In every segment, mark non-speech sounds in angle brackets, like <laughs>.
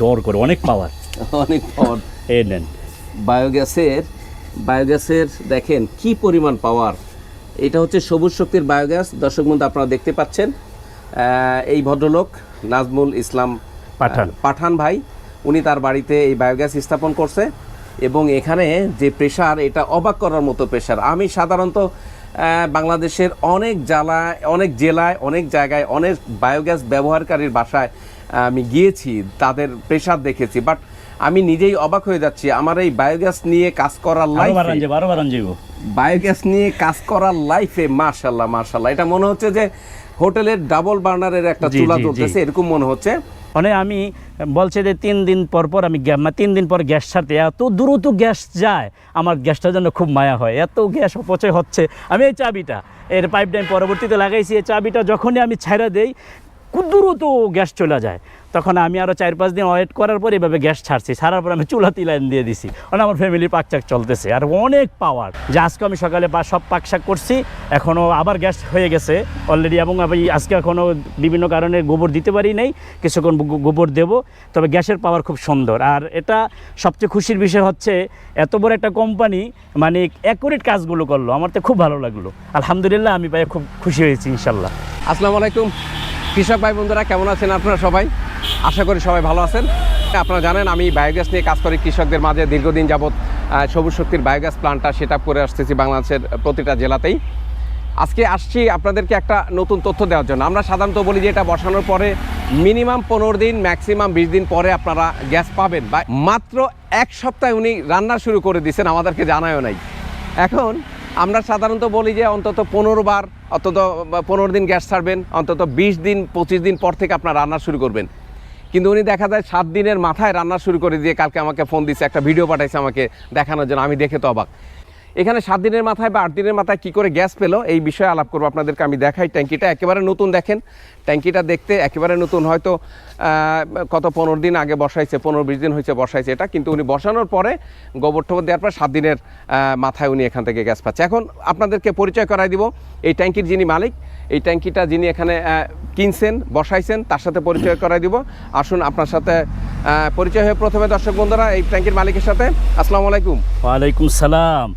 ডর করে অনেক পাওয়ার অনেক পাওয়ার এ নেন। বায়োগ্যাসের বায়োগ্যাসের দেখেন কি পরিমাণ পাওয়ার এটা হচ্ছে সবুজ শক্তির বায়োগ্যাস দর্শক বন্ধু আপনারা দেখতে পাচ্ছেন এই ভদ্রলোক নাজমুল ইসলাম পাঠান। পাঠান ভাই উনি তার বাড়িতে এই বায়োগ্যাস স্থাপন করছে এবং এখানে যে প্রেশার এটা অবাক করার মতো প্রেশার আমি সাধারণত বাংলাদেশের অনেক জেলায় অনেক জেলায় অনেক জায়গায় অনেক বায়োগ্যাস ব্যবহারকারীর বাসায় আমি গিয়েছি তাদের প্রেশার দেখেছি। বাট আমি নিজেই অবাক হয়ে যাচ্ছি আমার এই বায়োগ্যাস নিয়ে কাজ করার লাইফে বায়োগ্যাস নিয়ে কাজ করার লাইফে মার্শাল্লাহ মার্শাল্লাহ এটা মনে হচ্ছে যে হোটেলের ডাবল বার্নারের একটা চুলা। চলতেছে এরকম মনে হচ্ছে। মানে আমি বলছে যে তিন দিন পর পর আমি মানে তিন দিন পর গ্যাস ছাড়তে, এত দ্রুত গ্যাস যায়, আমার গ্যাসটার জন্য খুব মায়া হয়, এত গ্যাস অপচয় হচ্ছে। আমি এই চাবিটা, এর পাইপ লাইন পরবর্তীতে লাগাইছি, এই চাবিটা যখনই আমি ছাড়া দেই দ্রুত গ্যাস চলে যায়। তখন আমি আরও চার পাঁচ দিন ওয়েট করার পর এভাবে গ্যাস ছাড়ছি। ছাড়ার পর আমি চুলাতি লাইন দিয়ে দিছি। মানে আমার ফ্যামিলির পাকচাক চলতেছে। আর অনেক পাওয়ার যে আজকে আমি সকালে সব পাকশাক করছি এখনও আবার গ্যাস হয়ে গেছে অলরেডি এবং আমি আজকে এখনও বিভিন্ন কারণে গোবর দিতে পারি নাই, কিছুক্ষণ গোবর দেব। তবে গ্যাসের পাওয়ার খুব সুন্দর। আর এটা সবচেয়ে খুশির বিষয় হচ্ছে, এত বড় একটা কোম্পানি মানে অ্যাকুরেট কাজগুলো করল। আমার তো খুব ভালো লাগল। আলহামদুলিল্লাহ আমি পাই খুব খুশি হয়েছি, ইনশাল্লাহ। আসসালামু আলাইকুম। কৃষক ভাই বন্ধুরা, কেমন আছেন আপনারা সবাই? আশা করি সবাই ভালো আছেন। আপনারা জানেন, আমি বায়োগ্যাস নিয়ে কাজ করি। কৃষকদের মাঝে দীর্ঘদিন যাবৎ সবুজ শক্তির বায়োগ্যাস প্ল্যান্টটা সেট আপ করে আসতেছি বাংলাদেশের প্রতিটা জেলাতেই। আজকে আসছি আপনাদেরকে একটা নতুন তথ্য দেওয়ার জন্য। আমরা সাধারণত বলি যে এটা বসানোর পরে মিনিমাম পনেরো দিন ম্যাক্সিমাম বিশ দিন পরে আপনারা গ্যাস পাবেন বা মাত্র এক সপ্তাহে উনি রান্না শুরু করে দিয়েছেন, আমাদেরকে জানায়ও নাই। এখন আমরা সাধারণত বলি যে অন্তত পনেরো বার, অন্তত পনেরো দিন গ্যাস ছাড়বেন, অন্তত বিশ দিন, পঁচিশ দিন পর থেকে আপনার রান্না শুরু করবেন। কিন্তু উনি দেখা যায় সাত দিনের মাথায় রান্না শুরু করে দিয়ে কালকে আমাকে ফোন দিচ্ছে একটা ভিডিও পাঠাইছে আমাকে দেখানোর জন্য। আমি দেখে তো অবাক। এখানে সাত দিনের মাথায় বা আট দিনের মাথায় কি করে গ্যাস পেল, এই বিষয়ে আলাপ করব আপনাদেরকে, আমি দেখাই ট্যাঙ্কিটা। একেবারে নতুন দেখেন, ট্যাঙ্কিটা দেখতে একেবারে নতুন, হয়তো কত পনেরো দিন আগে বসাইছে, পনেরো বিশ দিন হয়েছে বসাইছে এটা, কিন্তু উনি বসানোর পরে গোবর টোবর দেওয়ার পর সাত দিনের মাথায় উনি এখান থেকে গ্যাস পাচ্ছে। এখন আপনাদেরকে পরিচয় করাই দিব, এই ট্যাঙ্কির যিনি মালিক, এই ট্যাঙ্কিটা যিনি এখানে কিনছেন, বসাইছেন, তার সাথে পরিচয় করাই দিব। আসুন আপনার সাথে পরিচয় হয়ে প্রথমে দর্শক বন্ধুরা, এই ট্যাঙ্কির মালিকের সাথে। আসসালামু আলাইকুম। ওয়ালাইকুম সালাম।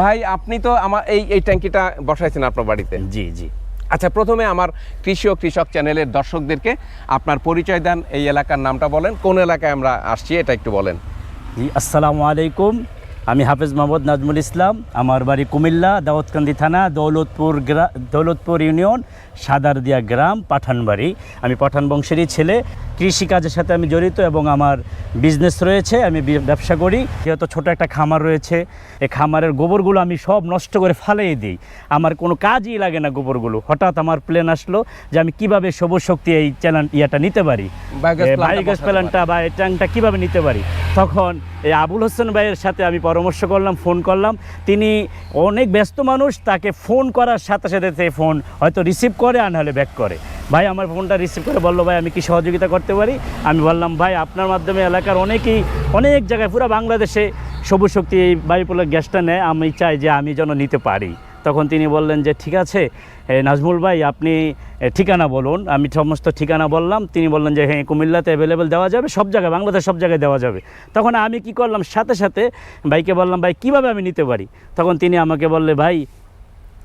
ভাই আপনি তো আমার এই এই ট্যাঙ্কিটা বসাইছেন আপনার বাড়িতে? জি জি। আচ্ছা প্রথমে আমার কৃষি ও কৃষক চ্যানেলের দর্শকদেরকে আপনার পরিচয় দেন এই এলাকার নামটা বলেন কোন এলাকায় আমরা আসছি এটা একটু বলেন। জি আসসালামু আলাইকুম। আমি হাফেজ মোহাম্মদ নাজমুল ইসলাম আমার বাড়ি কুমিল্লা দাউদকান্দি থানা দৌলতপুর গ্রা দৌলতপুর ইউনিয়ন সাদারদিয়া গ্রাম পাঠানবাড়ি। আমি পাঠান বংশেরই ছেলে। কৃষিকাজের সাথে আমি জড়িত এবং আমার বিজনেস রয়েছে আমি ব্যবসা করি। যেহেতু ছোট একটা খামার রয়েছে এই খামারের গোবরগুলো আমি সব নষ্ট করে ফালিয়ে দিই। আমার কোনো কাজই লাগে না গোবরগুলো। হঠাৎ আমার প্ল্যান আসলো যে আমি কীভাবে সবুজ শক্তি এই চ্যানেল ইয়েটা নিতে পারি। বায়োগ্যাস প্ল্যান্টটা বা এই ট্যাঙ্কটা কীভাবে নিতে পারি? তখন এই আবুল হোসেন ভাইয়ের সাথে আমি পরামর্শ করলাম ফোন করলাম। তিনি অনেক ব্যস্ত মানুষ, তাকে ফোন করার সাথে সাথে সে ফোন হয়তো রিসিভ করে, আর নাহলে ব্যাক করে। ভাই, আমার ফোনটা রিসিভ করে বলল, ভাই, আমি কি সহযোগিতা করতে পারি? আমি বললাম, ভাই, আপনার মাধ্যমে এলাকার অনেকেই, অনেক জায়গায়, পুরো বাংলাদেশে সবুজ শক্তি এই বায়ুপোলার গ্যাসটা নেয়। আমি চাই যে আমি যেন নিতে পারি। তখন তিনি বললেন যে, ঠিক আছে নাজমুল ভাই, আপনি ঠিকানা বলুন। আমি সমস্ত ঠিকানা বললাম। তিনি বললেন যে হ্যাঁ কুমিল্লাতে অ্যাভেলেবেল দেওয়া যাবে, সব জায়গায়, বাংলাদেশ সব জায়গায় দেওয়া যাবে। তখন আমি কি করলাম? সাথে সাথে ভাইকে বললাম, ভাই, কীভাবে আমি নিতে পারি? তখন তিনি আমাকে বললে, ভাই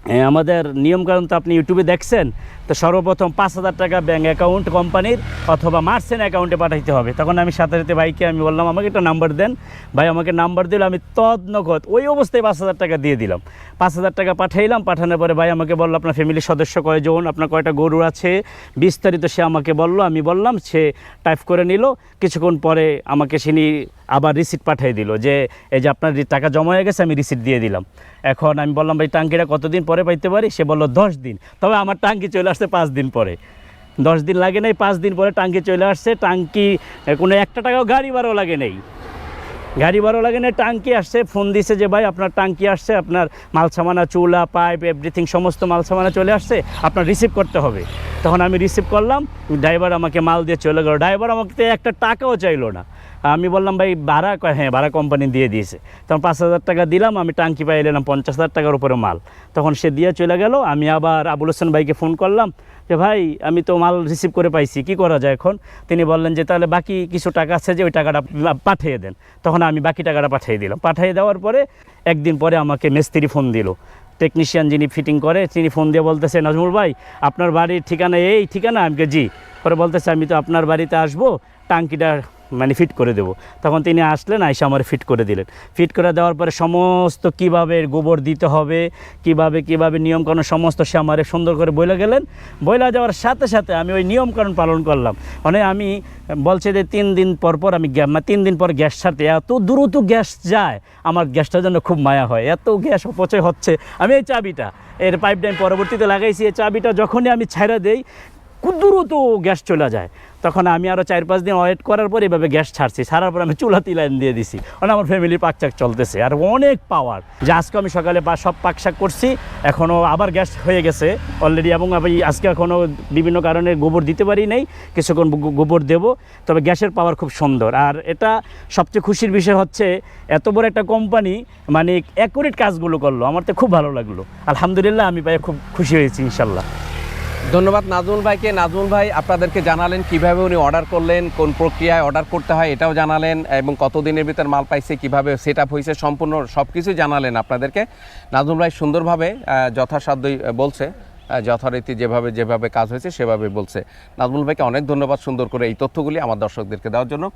আমাদের নিয়মকানুন তো আপনি ইউটিউবে দেখছেন, তো সর্বপ্রথম পাঁচ হাজার টাকা ব্যাঙ্ক অ্যাকাউন্ট কোম্পানির অথবা মার্সেন্ট অ্যাকাউন্টে পাঠাইতে হবে। তখন আমি সাথে সাথে ভাইকে আমি বললাম, আমাকে একটা নাম্বার দেন। ভাই আমাকে নাম্বার দিল, আমি তদনগদ ওই অবস্থায় পাঁচ হাজার টাকা দিয়ে দিলাম। পাঁচ হাজার টাকা পাঠাইলাম, পাঠানোর পরে ভাই আমাকে বলল, আপনার ফ্যামিলির সদস্য কয়জন? আপনার কয়টা গরু আছে? বিস্তারিত সে আমাকে বলল, আমি বললাম, সে টাইপ করে নিল। কিছুক্ষণ পরে আমাকে সিনি আবার রিসিট পাঠিয়ে দিল যে, এই যে আপনার টাকা জমা হয়ে গেছে, আমি রিসিট দিয়ে দিলাম। এখন আমি বললাম, ভাই টাঙ্কিটা কতদিন পরে পাইতে পারি? সে বলল, দশ দিন। তবে আমার টাঙ্কি চলে আসছে পাঁচ দিন পরে। দশ দিন লাগে নাই, পাঁচ দিন পরে টাঙ্কি চলে আসছে। টাঙ্কি কোনো একটা টাকাও গাড়ি ভাড়াও লাগে নেই। গাড়ি ভাড়াও লাগে না টাঙ্কি আসছে। ফোন দিছে যে, ভাই, আপনার টাঙ্কি আসছে, আপনার মাল সামানা চুলা, পাইপ এভরিথিং সমস্ত মাল সামানা চলে আসছে, আপনার রিসিভ করতে হবে। তখন আমি রিসিভ করলাম, ড্রাইভার আমাকে মাল দিয়ে চলে গেল। ড্রাইভার আমাকে একটা টাকাও চাইলো না। আমি বললাম ভাই ভাড়া হ্যাঁ ভাড়া কোম্পানি দিয়ে দিয়েছে। তখন পাঁচ হাজার টাকা দিলাম আমি টাঙ্কি পাই এলাম পঞ্চাশ হাজার টাকার উপরে মাল। তখন সে দিয়ে চলে গেল আমি আবার আবুল হোসেন ভাইকে ফোন করলাম যে ভাই আমি তো মাল রিসিভ করে পাইছি কি করা যায় এখন? তিনি বললেন যে তাহলে বাকি কিছু টাকা আছে যে ওই টাকাটা পাঠিয়ে দেন। তখন আমি বাকি টাকাটা পাঠিয়ে দিলাম। পাঠিয়ে দেওয়ার পরে একদিন পরে আমাকে মিস্ত্রি ফোন দিল। টেকনিশিয়ান যিনি ফিটিং করে তিনি ফোন দিয়ে বলতেছে নাজমুল ভাই আপনার বাড়ির ঠিকানা এই ঠিকানা? আমি বলি, জি। পরে বলতেছে আমি তো আপনার বাড়িতে আসব টাঙ্কিটা মানে ফিট করে দেবো। তখন তিনি আসলেন, আইসা আমার ফিট করে দিলেন। ফিট করে দেওয়ার পরে সমস্ত কীভাবে গোবর দিতে হবে, কীভাবে কীভাবে নিয়মকানুন সমস্ত সে আমার সুন্দর করে বলে গেলেন। বইলা যাওয়ার সাথে সাথে আমি ওই নিয়মকানুন পালন করলাম। মানে আমি বলছে যে তিন দিন পর পর আমি মানে তিন দিন পর গ্যাস ছাড়তে, এত দ্রুত গ্যাস যায়, আমার গ্যাসটার জন্য খুব মায়া হয়। এত গ্যাস অপচয় হচ্ছে। আমি এই চাবিটা, এর পাইপ ডাইন পরবর্তীতে লাগাইছি। এই চাবিটা যখনই আমি ছাইড়া দেই খুব দ্রুত গ্যাস চলে যায়। তখন আমি আরও চার পাঁচ দিন ওয়েট করার পর এভাবে গ্যাস ছাড়ছি। ছাড়ার পর আমি চুলাতি লাইন দিয়ে দিছি। মানে আমার ফ্যামিলির পাকচাক চলতেছে। আর অনেক পাওয়ার যে আজকে আমি সকালে সব পাকশাক করছি এখনও আবার গ্যাস হয়ে গেছে অলরেডি এবং আমি আজকে এখনও বিভিন্ন কারণে গোবর দিতে পারি নাই, কিছুক্ষণ গোবর দেব। তবে গ্যাসের পাওয়ার খুব সুন্দর। আর এটা সবচেয়ে খুশির বিষয় হচ্ছে, এত বড় একটা কোম্পানি মানে অ্যাকুরেট কাজগুলো করল। আমার তো খুব ভালো লাগল। আলহামদুলিল্লাহ আমি পাই খুব খুশি হয়েছি, ইনশাল্লাহ। ধন্যবাদ নাজমুল ভাইকে। নাজমুল ভাই, আপনাদেরকে জানালেন কীভাবে উনি অর্ডার করলেন, কোন প্রক্রিয়ায় অর্ডার করতে হয় এটাও জানালেন এবং কতদিনের ভিতর মাল পাইছে, কীভাবে সেট আপ হয়েছে সম্পূর্ণ সব কিছুই জানালেন আপনাদেরকে। নাজমুল ভাই সুন্দরভাবে যথাসাধ্যই বলছে। যথারীতি যেভাবে যেভাবে কাজ হয়েছে সেভাবে বলছে। নাজমুল ভাইকে অনেক ধন্যবাদ সুন্দর করে এই তথ্যগুলি আমার দর্শকদেরকে দেওয়ার জন্য।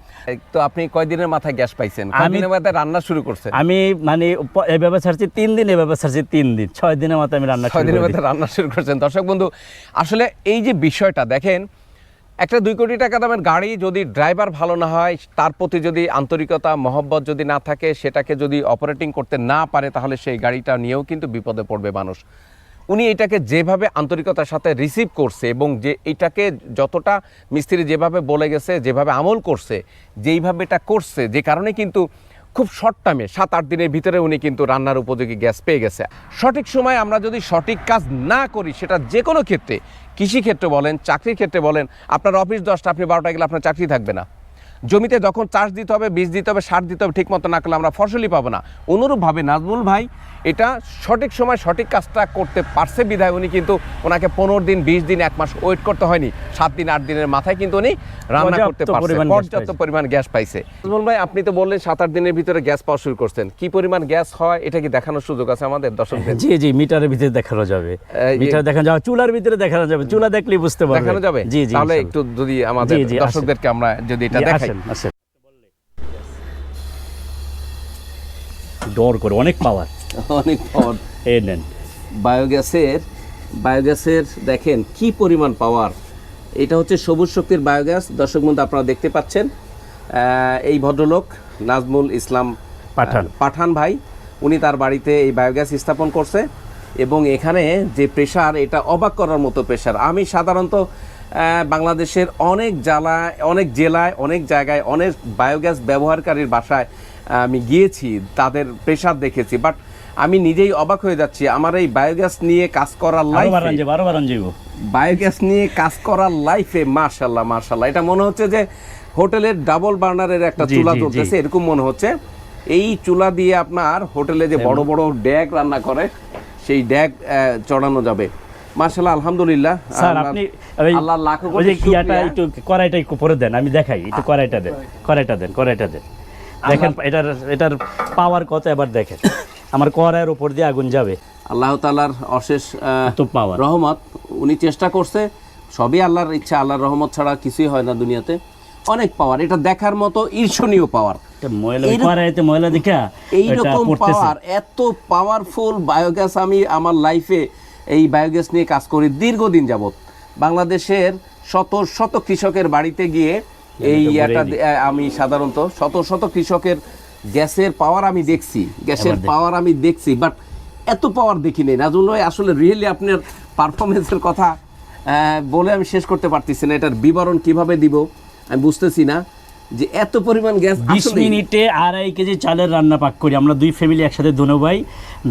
তো আপনি কয়দিনের মাথায় গ্যাস পাইছেন? আমি- কয়দিনের মাথায় রান্না শুরু করছেন? আমি মানে এভাবে ছাড়ছি তিন দিন এভাবে ছাড়ছি তিন দিন। ছয় দিনের মতো আমি রান্না ছয় দিনের। মধ্যে রান্না শুরু করছেন। দর্শক বন্ধু আসলে এই যে বিষয়টা দেখেন একটা দুই কোটি টাকা দামের গাড়ি যদি ড্রাইভার ভালো না হয় তার প্রতি যদি আন্তরিকতা মহব্বত যদি না থাকে সেটাকে যদি অপারেটিং করতে না পারে তাহলে সেই গাড়িটা নিয়েও কিন্তু বিপদে পড়বে মানুষ। উনি এটাকে যেভাবে আন্তরিকতার সাথে রিসিভ করছে এবং যে এটাকে যতটা মিস্ত্রি যেভাবে বলে গেছে, যেভাবে আমল করছে, যেইভাবে এটা করছে, যে কারণে কিন্তু খুব শর্ট টাইমে সাত, আট দিনের ভিতরে উনি কিন্তু রান্নার উপযোগী গ্যাস পেয়ে গেছে। সঠিক সময় আমরা যদি সঠিক কাজ না করি, সেটা যে কোনো ক্ষেত্রে, কৃষি ক্ষেত্রে বলেন, চাকরির ক্ষেত্রে বলেন, আপনার অফিস দশটা, আপনি বারোটা গেলে আপনার চাকরি থাকবে না। জমিতে যখন চাষ দিতে হবে বীজ দিতে হবে সার দিতে হবে ঠিক মতো না করলে আমরা ফসলই পাবো না। অনুরূপভাবে নাজমুল ভাই এটা সঠিক সময় সঠিক কাজটা করতে পারছে বিধায় উনি কিন্তু ওনাকে পনেরো দিন বিশ দিন এক মাস ওয়েট করতে হয়নি। সাত দিন আট দিনের মাথায় কিন্তু উনি রান্না করতে পারছে পর্যাপ্ত পরিমাণ গ্যাস পাইছে। নাজমুল ভাই আপনি তো বললেন সাত আট দিনের ভিতরে গ্যাস পাওয়া শুরু করছেন। কি পরিমাণ গ্যাস হয় এটা কি দেখানোর সুযোগ আছে আমাদের দর্শকদের? জি জি মিটারের ভিতরে দেখানো যাবে। মিটার দেখানো যাবে চুলার ভিতরে দেখানো যাবে। চুলা দেখলেই বুঝতে পারবে। দেখানো যাবে? জি জি তাহলে একটু যদি আমাদের। দর্শকদেরকে আমরা যদি এটা দেখাই। আসেন আসেন ডর করে অনেক পাওয়ার অনেক পাওয়ার এই নেন। বায়োগ্যাসের বায়োগ্যাসের দেখেন কি পরিমাণ পাওয়ার এটা হচ্ছে সবুজ শক্তির বায়োগ্যাস দর্শক বন্ধু আপনারা দেখতে পাচ্ছেন এই ভদ্রলোক নাজমুল ইসলাম পাঠান। পাঠান ভাই উনি তার বাড়িতে এই বায়োগ্যাস স্থাপন করছে এবং এখানে যে প্রেশার এটা অবাক করার মতো প্রেশার আমি সাধারণত বাংলাদেশের অনেক জ্বালায় অনেক জেলায় অনেক জায়গায় অনেক বায়োগ্যাস ব্যবহারকারীর বাসায় আমি গিয়েছি তাদের প্রেশার দেখেছি। বাট আমি নিজেই অবাক হয়ে যাচ্ছি আমার এই বায়োগ্যাস নিয়ে কাজ করার লাইফে বায়োগ্যাস নিয়ে কাজ করার লাইফে মার্শাল্লাহ মার্শাল্লাহ এটা মনে হচ্ছে যে হোটেলের ডাবল বার্নারের একটা চুলা। চলতেছে এরকম মনে হচ্ছে। এই চুলা দিয়ে আপনার হোটেলে যে বড় বড় ড্যাগ রান্না করে সেই ড্যাগ চড়ানো যাবে। মার্শাল্লাহ আলহামদুলিল্লাহ। স্যার আপনি আল্লাহ লাখ ওই ইয়াটা একটু কড়াইটা একটু করে দেন আমি দেখাই একটু কড়াইটা দেন কড়াইটা। দেন কড়াইটা দেন। দেখেন এটার এটার পাওয়ার কত এবার দেখেন। আমার কড়াইয়ের উপর দিয়ে আগুন যাবে। আল্লাহ অশেষ পাওয়ার রহমত উনি চেষ্টা করছে সবই আল্লাহর ইচ্ছা আল্লাহর রহমত ছাড়া কিছুই হয় না দুনিয়াতে। অনেক পাওয়ার এটা দেখার মতো ঈর্ষণীয় পাওয়ার এইরকম- পাওয়ার এত পাওয়ারফুল বায়োগ্যাস আমি আমার লাইফে এই বায়োগ্যাস নিয়ে কাজ করি দীর্ঘদিন যাবত বাংলাদেশের শত শত কৃষকের বাড়িতে গিয়ে এই একটা আমি সাধারণত শত শত কৃষকের গ্যাসের পাওয়ার আমি দেখছি গ্যাসের পাওয়ার আমি দেখছি বাট এত পাওয়ার দেখিনি নাজুল ভাই আসলে রিয়েলি আপনার পারফরমেন্সের কথা বলে আমি শেষ করতে পারতেছি না। এটার বিবরণ কীভাবে দিব আমি বুঝতেছি না। যে এত পরিমাণ গ্যাস বিশ মিনিটে আড়াই কেজি চালের রান্না পাক করি। আমরা দুই ফ্যামিলি একসাথে দোনো ভাই।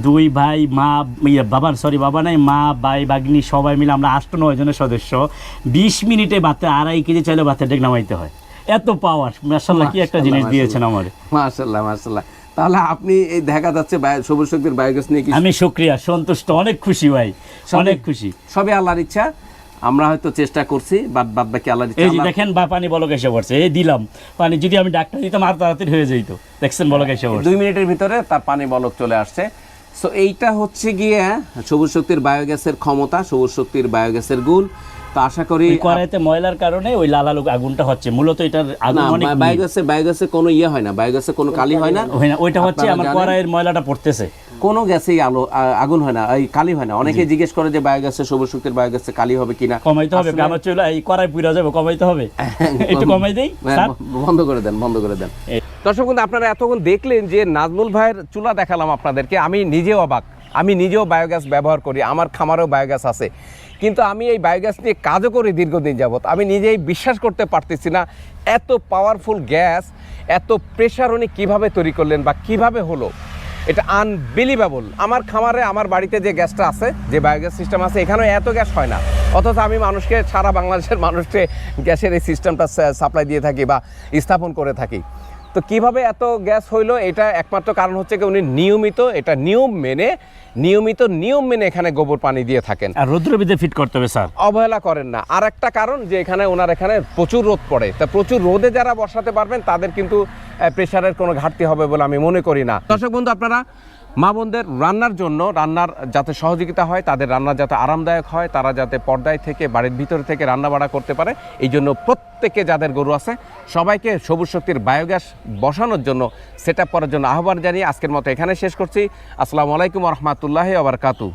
দুই ভাই মা ইয়ে, বাবার সরি বাবা নাই মা ভাই বাগনি সবাই মিলে আমরা আষ্ট নয় জনের সদস্য। বিশ মিনিটে ভাতে আড়াই কেজি চালে ভাতের ডেক নামাইতে হয়। এত পাওয়ার মাশাল্লাহ কি একটা জিনিস দিয়েছেন আমার। মাশাল্লাহ মাশাল্লাহ তাহলে আপনি এই দেখা যাচ্ছে সবুজ শক্তির বায়োগ্যাস নিয়ে কি আমি শুক্রিয়া সন্তুষ্ট অনেক খুশি ভাই অনেক খুশি। সবই আল্লাহর ইচ্ছা। আমরা হয়তো চেষ্টা করছি বাদ বাদ বাকি আল্লাহর এই যে দেখেন বা পানি বলক এসে পড়ছে এই দিলাম। পানি যদি আমি ডাক্তার দিতাম আর তাড়াতাড়ি হয়ে যেত দেখছেন বলক এসে পড়ছে। দুই মিনিটের ভিতরে তার পানি বলক চলে আসছে। সো এইটা হচ্ছে গিয়ে সবুজ শক্তির বায়োগ্যাসের ক্ষমতা সবুজ শক্তির বায়োগ্যাসের গুণ। তো আশা করি কড়াইতে ময়লার কারণে ওই লাল আলু আগুনটা হচ্ছে। মূলত এটার আগুন অনেক বায়োগ্যাসে বায়োগ্যাসে কোনো ইয়ে হয় না। বায়োগ্যাসে কোনো কালি হয় না। হয় না, ওইটা হচ্ছে আমার কড়াইয়ের ময়লাটা পড়তেছে। কোনো গ্যাসেই আলো আগুন হয় না এই কালি হয় না। অনেকে জিজ্ঞেস করে যে বায়োগ্যাসে সবুজ শক্তির বায়োগ্যাসে কালি হবে কিনা। কমাইতে হবে আমার চলে এই কড়াই পুরা যাবে কমাইতে হবে। <laughs> একটু কমাই দেই হ্যাঁ, বন্ধ করে দেন বন্ধ করে দেন। দর্শক বন্ধু, আপনারা এতক্ষণ দেখলেন যে নাজমুল ভাইয়ের চুলা দেখালাম আপনাদেরকে। আমি নিজেও অবাক আমি নিজেও বায়োগ্যাস ব্যবহার করি আমার খামারেও বায়োগ্যাস আছে। কিন্তু আমি এই বায়োগ্যাস নিয়ে কাজও করি দীর্ঘদিন যাবত আমি নিজেই বিশ্বাস করতে পারতেছি না এত পাওয়ারফুল গ্যাস এত প্রেশার উনি কীভাবে তৈরি করলেন বা কীভাবে হলো। এটা আনবিলিভেবল আমার খামারে আমার বাড়িতে যে গ্যাসটা আছে যে বায়োগ্যাস সিস্টেম আছে এখানেও এত গ্যাস হয় না। অথচ আমি মানুষকে সারা বাংলাদেশের মানুষকে গ্যাসের এই সিস্টেমটা সাপ্লাই দিয়ে থাকি বা স্থাপন করে থাকি। তো কীভাবে এত গ্যাস হইল? এটা একমাত্র কারণ হচ্ছে কি উনি নিয়মিত এটা নিয়ম মেনে নিয়মিত নিয়ম মেনে এখানে গোবর পানি দিয়ে থাকেন। আর রৌদ্রবিদে ফিট করতে হবে স্যার। অবহেলা করেন না। আর একটা কারণ যে এখানে ওনার এখানে প্রচুর রোদ পড়ে। তা প্রচুর রোদে যারা বসাতে পারবেন তাদের কিন্তু প্রেশারের কোনো ঘাটতি হবে বলে আমি মনে করি না। দর্শক বন্ধু, আপনারা মা বোনদের রান্নার জন্য, রান্নার যাতে সহযোগিতা হয়, তাদের রান্না যাতে আরামদায়ক হয়, তারা যাতে পর্দায় থেকে, বাড়ির ভিতর থেকে রান্না বাড়া করতে পারে, এই জন্য প্রত্যেকে যাদের গরু আছে, সবাইকে সবুজ শক্তির বায়োগ্যাস বসানোর জন্য সেট করার জন্য আহ্বান জানিয়ে আজকের মতো এখানে শেষ করছি। আসসালামু আলাইকুম রহমতুল্লাহ আবার কাতু